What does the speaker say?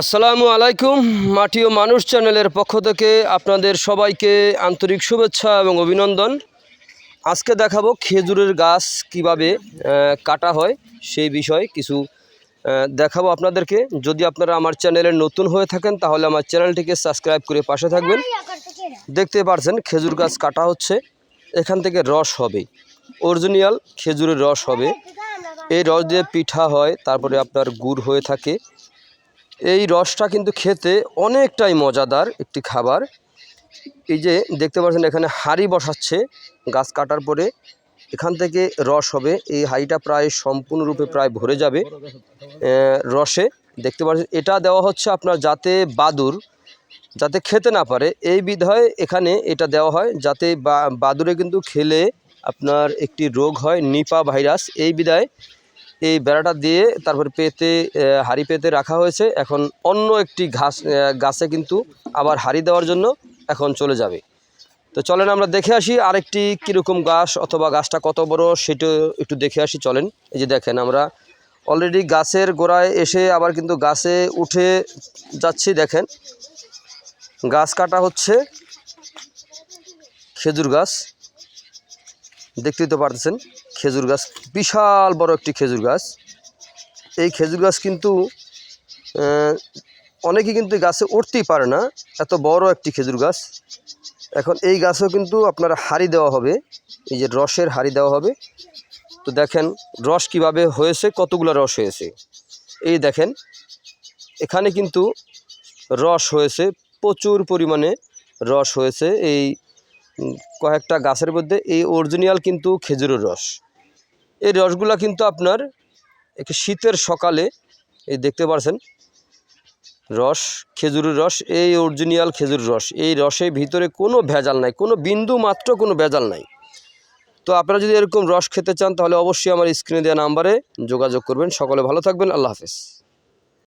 আসসালামু আলাইকুম, মাটি ও মানুষ চ্যানেলের পক্ষ থেকে আপনাদের সবাইকে আন্তরিক শুভেচ্ছা এবং অভিনন্দন। আজকে দেখাবো খেজুরের গাছ কীভাবে কাটা হয় সেই বিষয়ে কিছু দেখাবো আপনাদেরকে। যদি আপনারা আমার চ্যানেলে নতুন হয়ে থাকেন, তাহলে আমার চ্যানেলটিকে সাবস্ক্রাইব করে পাশে থাকবেন। দেখতে পারছেন, খেজুর গাছ কাটা হচ্ছে, এখান থেকে রস হবে। অরিজিনাল খেজুরের রস হবে। এই রস দিয়ে পিঠা হয়, তারপরে আপনার গুড় হয়ে থাকে। এই রসটা কিন্তু খেতে অনেকটাই মজাদার একটি খাবার। এই যে দেখতে পাচ্ছেন এখানে হাঁড়ি বসাচ্ছে গাছ কাটার পরে। এখান থেকে রস হবে। এই হাঁড়িটা প্রায় সম্পূর্ণরূপে প্রায় ভরে যাবে রসে। দেখতে পাচ্ছেন, এটা দেওয়া হচ্ছে আপনার যাতে বাদুর, যাতে খেতে না পারে। এই বিধায় এখানে এটা দেওয়া হয়, যাতে বাদুরে কিন্তু খেলে আপনার একটি রোগ হয়, নিপা ভাইরাস। এই বিধায় এই বেড়াটা দিয়ে তারপর পেতে হাঁড়ি পেতে রাখা হয়েছে। এখন অন্য একটি ঘাস গাছে কিন্তু আবার হাঁড়ি দেওয়ার জন্য এখন চলে যাবে। তো চলেন আমরা দেখে আসি আরেকটি কীরকম গাছ অথবা গাছটা কত বড় সেটা একটু দেখে আসি, চলেন। এই যে দেখেন আমরা অলরেডি গাছের গোড়ায় এসে আবার কিন্তু গাছে উঠে যাচ্ছি, দেখেন। গাছ কাটা হচ্ছে খেজুর গাছ। দেখতেই তো পারতেছেন, খেজুর গাছ, বিশাল বড় একটি খেজুর গাছ। এই খেজুর গাছ কিন্তু অনেকে কিন্তু গাছে উঠতেই পারে না, এত বড় একটি খেজুর গাছ। এখন এই গাছেও কিন্তু আপনার হাড়ি দেওয়া হবে, এই যে রসের হাড়ি দেওয়া হবে। তো দেখেন রস কীভাবে হয়েছে, কতগুলো রস হয়েছে। এই দেখেন, এখানে কিন্তু রস হয়েছে, প্রচুর পরিমাণে রস হয়েছে এই কয়েকটা গাছের মধ্যে এই অরিজিনাল কিন্তু খেজুরের রস। এই রসগুলা কিন্তু আপনার একটু শীতের সকালে, এই দেখতে পাচ্ছেন রস, খেজুরের রস, এই অরিজিনাল খেজুর রস, এই রসের ভিতরে কোনো ভেজাল নাই, কোনো বিন্দু মাত্র কোনো ভেজাল নাই। তো আপনারা যদি এরকম রস খেতে চান, তাহলে অবশ্যই আমার স্ক্রিনে দেওয়া নাম্বারে যোগাযোগ করবেন। সকলে ভালো থাকবেন, আল্লাহ হাফেজ।